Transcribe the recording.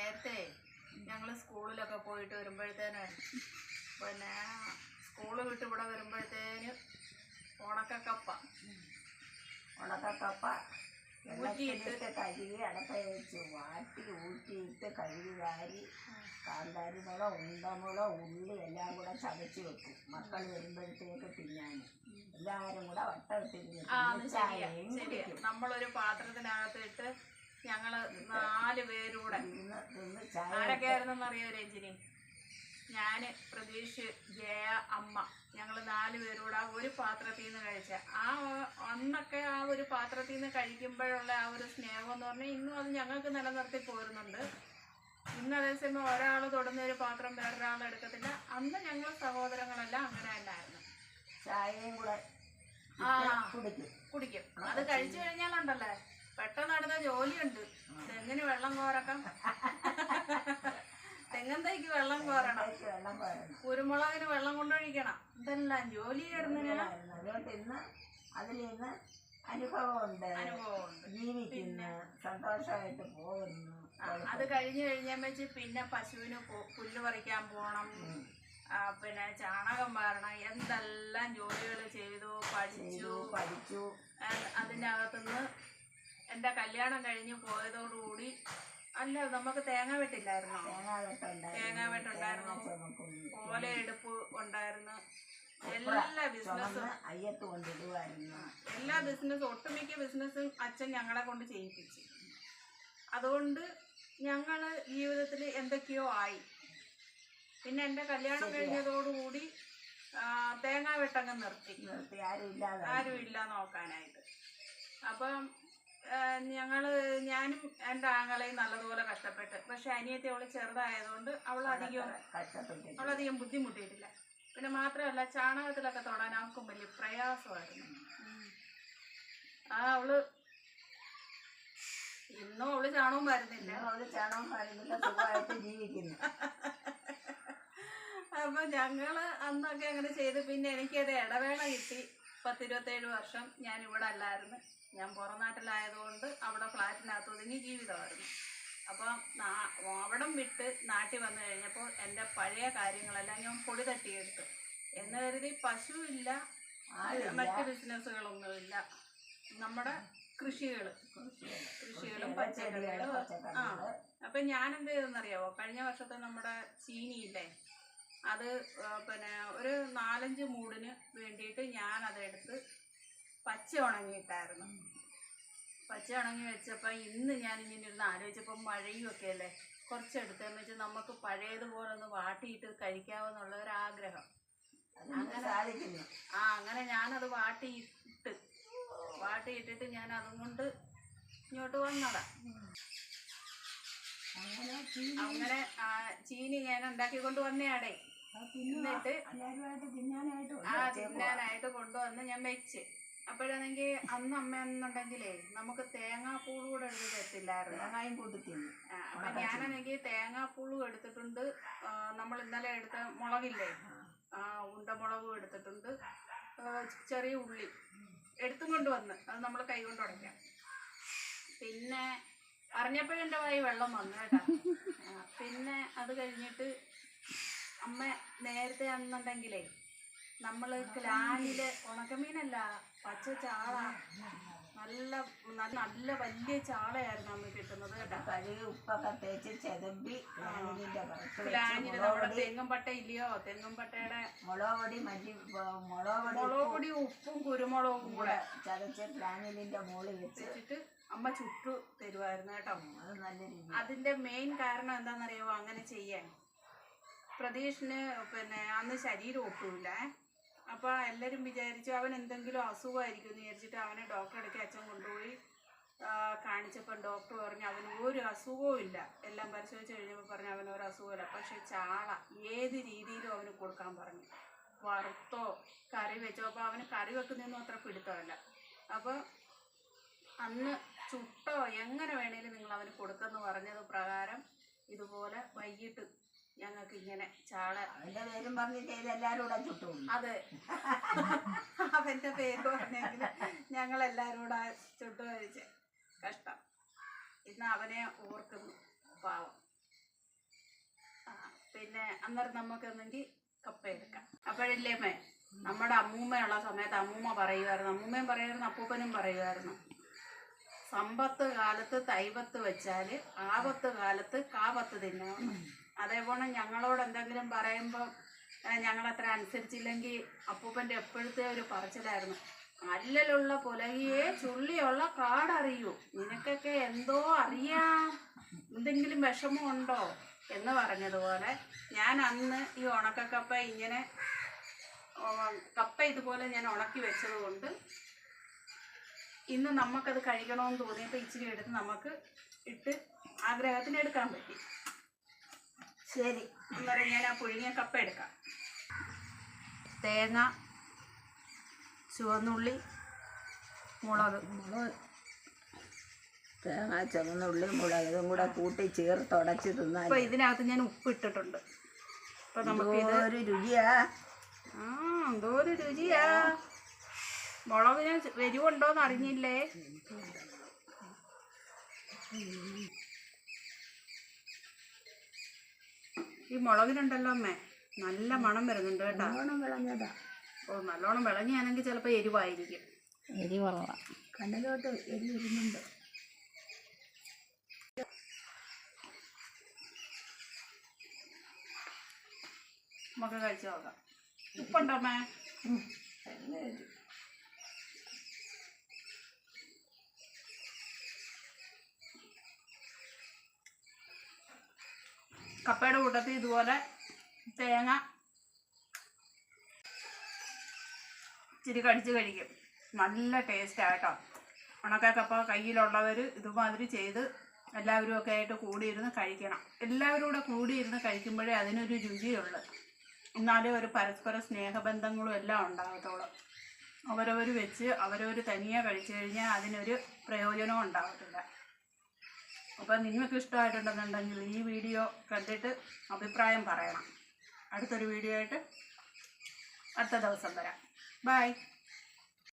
നേരത്തെ ഞങ്ങൾ സ്കൂളിലൊക്കെ പോയിട്ട് വരുമ്പോഴത്തേന് പിന്നെ സ്കൂൾ വിട്ട് ഇവിടെ വരുമ്പോഴത്തേന് ഉണക്കക്കപ്പ. ഉണക്കക്കപ്പ ഊറ്റിയിട്ട് കഴുകി അടപ്പ വെച്ച് വാട്ടി ഊറ്റിയിട്ട് കഴുകി വാരി കാന്താരി മുളക് ഉണ്ടമുളക് ഉള്ളി എല്ലാം കൂടെ ചതച്ച് വെക്കും. മക്കൾ വരുമ്പോഴത്തേക്ക് തിന്നാൻ. എല്ലാവരും കൂടെ വട്ടം ആ തിന്ന് അത് ശരിയാ ചായയും ശരിയാ. നമ്മളൊരു പാത്രത്തിനകത്ത് ഇട്ട് ഞങ്ങൾ നാല് പേരൂടെ. ആയിരുന്നു ആരൊക്കെയായിരുന്നെന്ന് അറിയോ രഞ്ജിനി? ഞാൻ പ്രതീഷ് ജയ അമ്മ. ഞങ്ങൾ നാല് പേരൂടെ ആ ഒരു പാത്രത്തിൽ നിന്ന് കഴിച്ച. ആ അന്നൊക്കെ ആ ഒരു പാത്രത്തിൽ നിന്ന് കഴിക്കുമ്പോഴുള്ള ആ ഒരു സ്നേഹം എന്ന് പറഞ്ഞാൽ ഇന്നും അത് ഞങ്ങൾക്ക് നിലനിർത്തി പോരുന്നുണ്ട്. ഇന്ന് അതേസമയം ഒരാൾ തൊടുന്ന ഒരു പാത്രം വേറൊരാൾ എടുക്കത്തില്ല അന്ന് ഞങ്ങൾ സഹോദരങ്ങളെല്ലാം അങ്ങനെ തന്നെയായിരുന്നു ചായയും കൂടെ ആ. കുടിക്കും. കുടിക്കും. അത് കഴിച്ചു കഴിഞ്ഞാലുണ്ടല്ലേ? പെട്ടെന്ന് അടുത്ത ജോലിയുണ്ട്. തെങ്ങിന് വെള്ളം കോരക്കം വെള്ളം കോരണം. വെള്ളം കോരണം. കുരുമുളകിന് വെള്ളം കൊണ്ടൊഴിക്കണം. ഇതെല്ലാം ജോലി ചേർന്നിന്. അതുകൊണ്ട് ഇന്ന് അതിൽ നിന്ന് അനുഭവമുണ്ട്. അനുഭവമുണ്ട്. ജീവിക്കുന്നു. സന്തോഷമായിട്ട് പോകുന്നു. അത് കഴിഞ്ഞു കഴിഞ്ഞാൽ പിന്നെ പശുവിന് പുല്ല് പറിക്കാൻ പോകണം. പിന്നെ ചാണകം വാരണം. എന്തെല്ലാം ജോലികൾ ചെയ്തു പഠിച്ചു. പഠിച്ചു. അതിന്റെ അകത്തുനിന്ന് എന്റെ കല്യാണം കഴിഞ്ഞ് പോയതോടുകൂടി അല്ല നമുക്ക് തേങ്ങ വെട്ടില്ലായിരുന്നോ? തേങ്ങ വെട്ടുണ്ടായിരുന്നു. ഓല എടുപ്പ് ഉണ്ടായിരുന്നു. എല്ലാ ബിസിനസ്സും അയ്യത്ത് എല്ലാ ബിസിനസ്സും ഒട്ടുമിക്ക ബിസിനസ്സും അച്ഛൻ ഞങ്ങളെ കൊണ്ട് ചെയ്യിപ്പിച്ചു. അതുകൊണ്ട് ഞങ്ങൾ ജീവിതത്തിൽ എന്തൊക്കെയോ ആയി. പിന്നെ എന്റെ കല്യാണം. കഴിഞ്ഞതോടുകൂടി തേങ്ങ വെട്ടങ്ങ് നിർത്തി. നിർത്തി. ആരും ഇല്ല നോക്കാനായിട്ട്. അപ്പം ഞങ്ങൾ ഞാനും എന്റെ ആങ്ങളെയും നല്ലതുപോലെ കഷ്ടപ്പെട്ട് പക്ഷെ അനിയത്തി അവൾ ചെറുതായതുകൊണ്ട് അവൾ അധികം അവളധികം ബുദ്ധിമുട്ടിയിട്ടില്ല. പിന്നെ മാത്രമല്ല ചാണകത്തിലൊക്കെ തൊടാൻ അവൾക്കും വലിയ പ്രയാസമായിരുന്നു. ആ അവൾ ഇന്നും അവൾ ചാണകം വരുന്നില്ല. അവൾ ചാണകം വരുന്നില്ല സുഖമായിട്ട് ജീവിക്കുന്നു. അപ്പൊ ഞങ്ങൾ അന്നൊക്കെ അങ്ങനെ ചെയ്ത് പിന്നെ എനിക്കത് ഇടവേള കിട്ടി പത്തിരുപത്തേഴ് വർഷം ഞാൻ ഇവിടെ അല്ലായിരുന്നു ഞാൻ പുറം നാട്ടിലായതുകൊണ്ട് അവിടെ ഫ്ലാറ്റിനകത്ത് ഒതുങ്ങി ജീവിതമായിരുന്നു. അപ്പം അവിടം വിട്ട് നാട്ടിൽ വന്നു കഴിഞ്ഞപ്പോൾ എന്റെ പഴയ കാര്യങ്ങളെല്ലാം ഞാൻ പൊടി തട്ടിയെടുത്തു. എന്ന് കരുതി പശു ഇല്ല ആരുമില്ല. മറ്റ് ബിസിനസ്സുകളൊന്നുമില്ല. നമ്മുടെ കൃഷികൾ കൃഷികളും പച്ചക്കറികളും. ആ അപ്പം ഞാൻ എന്ത് ചെയ്തെന്നറിയാവോ? കഴിഞ്ഞ വർഷത്തെ നമ്മുടെ ചീനിയില്ലേ? അത് പിന്നെ ഒരു നാലഞ്ച് മൂടിന് വേണ്ടിയിട്ട് ഞാൻ അതെടുത്ത് പച്ച ഉണങ്ങിയിട്ടായിരുന്നു. പച്ച ഉണങ്ങി വെച്ചപ്പോൾ ഇന്ന് ഞാൻ ഇങ്ങനെ ഇരുന്ന് ആലോചിച്ചപ്പോൾ മഴയും ഒക്കെ അല്ലേ? കുറച്ചെടുത്തെന്ന് വെച്ച് നമുക്ക് പഴയതുപോലെ ഒന്ന് വാട്ടിയിട്ട് കഴിക്കാമെന്നുള്ള ഒരു ആഗ്രഹം അങ്ങനെ ആ അങ്ങനെ ഞാനത് വാട്ടിയിട്ട് വാട്ടിയിട്ടിട്ട് ഞാൻ അതും കൊണ്ട് ഇങ്ങോട്ട് വന്നതാ. അങ്ങനെ ചീനി ആ, ചീനി ഞാൻ ഉണ്ടാക്കിക്കൊണ്ട് വന്നയാടേ. എന്നിട്ട് ആ തിന്നാനായിട്ട് കൊണ്ടുവന്ന് ഞാൻ വെച്ച്. അപ്പോഴാണെങ്കിൽ അന്ന് അമ്മ എന്നുണ്ടെങ്കിലേ നമുക്ക് തേങ്ങാപ്പൂൾ കൂടെ എടുത്ത് തരത്തില്ലായിരുന്നു തേങ്ങായും കൂട്ടി തിന്നു അപ്പൊ ഞാനാണെങ്കിൽ തേങ്ങാപ്പൂളും എടുത്തിട്ടുണ്ട്. നമ്മൾ ഇന്നലെ എടുത്ത മുളകില്ലേ? ആ. ഉണ്ടമുളകും എടുത്തിട്ടുണ്ട്. ചെറിയ ഉള്ളി എടുത്തും കൊണ്ട് വന്ന് അത് നമ്മൾ കൈ കൊണ്ട് ഉടയ്ക്കാം. പിന്നെ അറിഞ്ഞപ്പോഴെന്റെ വായി വെള്ളം വന്നു കേട്ടോ. പിന്നെ അത് കഴിഞ്ഞിട്ട് അമ്മ നേരത്തെ ആണെന്നുണ്ടെങ്കിലേ നമ്മൾ ക്ലാനിൽ ഉണക്കമീനല്ല പച്ച ചാള. നല്ല നല്ല നല്ല വലിയ ചാളയായിരുന്നു അമ്മ കിട്ടുന്നത് കേട്ടോ. കഴുകി ഉപ്പൊക്കെ തേച്ച് ചെതമ്പി നമ്മുടെ തെങ്ങും പട്ട ഇല്ലയോ? തെങ്ങും പട്ടയുടെ മുളക് പൊടി മല്ലി മുളക് പൊടി മുളക് പൊടി ഉപ്പും കുരുമുളകും കൂടെ ചതച്ച് ലാനിലിന്റെ മുകളിൽ വെച്ചിട്ട് അമ്മ ചുട്ടു തരുമായിരുന്നു കേട്ടോ. അത് നല്ല രീതി അതിന്റെ മെയിൻ കാരണം എന്താണെന്നറിയാമോ അങ്ങനെ ചെയ്യാൻ. പ്രതീഷിന് പിന്നെ അന്ന് ശരീരം ഒട്ടുമില്ല അപ്പോൾ എല്ലാവരും വിചാരിച്ചു അവൻ എന്തെങ്കിലും അസുഖമായിരിക്കും എന്ന് വിചാരിച്ചിട്ട് അവനെ ഡോക്ടറെ അടുക്കെ അച്ഛൻ കൊണ്ടുപോയി കാണിച്ചപ്പോൾ ഡോക്ടർ പറഞ്ഞു അവന് ഒരു അസുഖവും ഇല്ല. എല്ലാം പരിശോധിച്ച് കഴിഞ്ഞപ്പോൾ പറഞ്ഞു അവന് ഒരു അസുഖമില്ല പക്ഷെ ചാള ഏത് രീതിയിലും അവന് കൊടുക്കാൻ പറഞ്ഞു. വറുത്തോ കറി വെച്ചോ. അപ്പോൾ അവന് കറി വെക്കുന്നതൊന്നും അത്ര പിടുത്തമല്ല. അപ്പോൾ അന്ന് ചുട്ടോ എങ്ങനെ വേണേലും നിങ്ങൾ അവന് കൊടുക്കുമെന്ന് പറഞ്ഞത് പ്രകാരം ഇതുപോലെ വൈകിട്ട് ഞങ്ങൾക്ക് ഇങ്ങനെ ചാള അവന്റെ പേരും പറഞ്ഞിട്ട് എല്ലാരും കൂടെ ചുട്ടു. അതെ. അവന്റെ പേര് പറഞ്ഞെങ്കിൽ ഞങ്ങൾ എല്ലാരും കൂടെ ചുട്ടു കഴിച്ച് കഷ്ടം. ഇന്ന് അവനെ ഓർക്കുന്നു പാവം. പിന്നെ അന്നേരം നമുക്ക് എന്നെങ്കിൽ കപ്പ എടുക്കാം. അപ്പോഴല്ലേ മേ നമ്മുടെ അമ്മൂമ്മയുള്ള സമയത്ത് അമ്മൂമ്മ പറയുമായിരുന്നു. അമ്മൂമ്മയും പറയുമായിരുന്നു അപ്പൂപ്പനും പറയുമായിരുന്നു. സമ്പത്ത് കാലത്ത് തൈവത്ത് വെച്ചാൽ ആപത്ത് കാലത്ത് കാപത്ത് തിന്നണം അതേപോലെ ഞങ്ങളോട് എന്തെങ്കിലും പറയുമ്പോൾ ഞങ്ങളത്ര അനുസരിച്ചില്ലെങ്കിൽ അപ്പൂപ്പന്റെ എപ്പോഴത്തെ ഒരു പറച്ചിലായിരുന്നു അല്ലലുള്ള പുലകിയെ ചുള്ളിയുള്ള കാടറിയൂ. നിനക്കൊക്കെ എന്തോ അറിയാം. എന്തെങ്കിലും വിഷമമുണ്ടോ എന്ന് പറഞ്ഞതുപോലെ ഞാൻ അന്ന് ഈ ഉണക്കക്കപ്പ ഇങ്ങനെ കപ്പ ഇതുപോലെ ഞാൻ ഉണക്കി വെച്ചത് കൊണ്ട് ഇന്ന് നമുക്കത് കഴിക്കണമെന്ന് തോന്നിയപ്പോൾ ഇച്ചിരി എടുത്ത് നമുക്ക് ഇട്ട് ആഗ്രഹത്തിന് എടുക്കാൻ പറ്റി. ശരി. അന്നേരം ഞാൻ ആ പുഴുങ്ങിയ കപ്പ എടുക്കാം. തേങ്ങ ചുവന്നുള്ളി മുളക്. മുളക്. തേങ്ങ ചുവന്നുള്ളി മുളക് ഇതും കൂടെ കൂട്ടി ചേർത്ത് ചേർത്തുടച്ച് തിന്നാൽ അപ്പൊ ഇതിനകത്ത് ഞാൻ ഉപ്പ് ഇട്ടിട്ടുണ്ട്. അപ്പൊ നമുക്ക് ഇതൊരു ഒരു രുചിയാ. ആ എന്തോ ഒരു രുചിയാ മുളകിന് വരുവുണ്ടോന്ന് അറിഞ്ഞില്ലേ ഈ മുളകിനുണ്ടല്ലോ അമ്മേ. നല്ല മണം വരുന്നുണ്ട് കേട്ടോ. നല്ലോണം വിളഞ്ഞതാ. ഓ നല്ലോണം വിളഞ്ഞാണെങ്കിൽ ചിലപ്പോൾ എരിവായിരിക്കും. എരി കുറവാ കണ്ണിലോട്ട് എരി വരുന്നുണ്ട്. നമുക്ക് കഴിച്ചു നോക്കാം. ഉപ്പുണ്ടോ അമ്മേ? കപ്പയുടെ കൂട്ടത്തിൽ ഇതുപോലെ തേങ്ങ ഇച്ചിരി കടിച്ച് കഴിക്കും. നല്ല ടേസ്റ്റ് ആട്ടോ ഉണക്കക്കപ്പ കയ്യിലുള്ളവർ ഇതുമാതിരി ചെയ്ത് എല്ലാവരും ഒക്കെ ആയിട്ട് കൂടിയിരുന്ന് കഴിക്കണം. എല്ലാവരും കൂടെ കൂടിയിരുന്ന് കഴിക്കുമ്പോഴേ അതിനൊരു രുചിയുള്ളു. എന്നാലേ ഒരു പരസ്പര സ്നേഹബന്ധങ്ങളും എല്ലാം ഉണ്ടാകത്തുള്ളൂ. അവരവർ വെച്ച് അവരവർ തനിയെ കഴിച്ചു കഴിഞ്ഞാൽ അതിനൊരു പ്രയോജനവും ഉണ്ടാകത്തില്ല. അപ്പോൾ നിങ്ങൾക്ക് ഇഷ്ടമായിട്ടുണ്ടെന്നുണ്ടെങ്കിൽ ഈ വീഡിയോ കണ്ടിട്ട് അഭിപ്രായം പറയണം. അടുത്തൊരു വീഡിയോ ആയിട്ട് അടുത്ത ദിവസം വരാം. ബൈ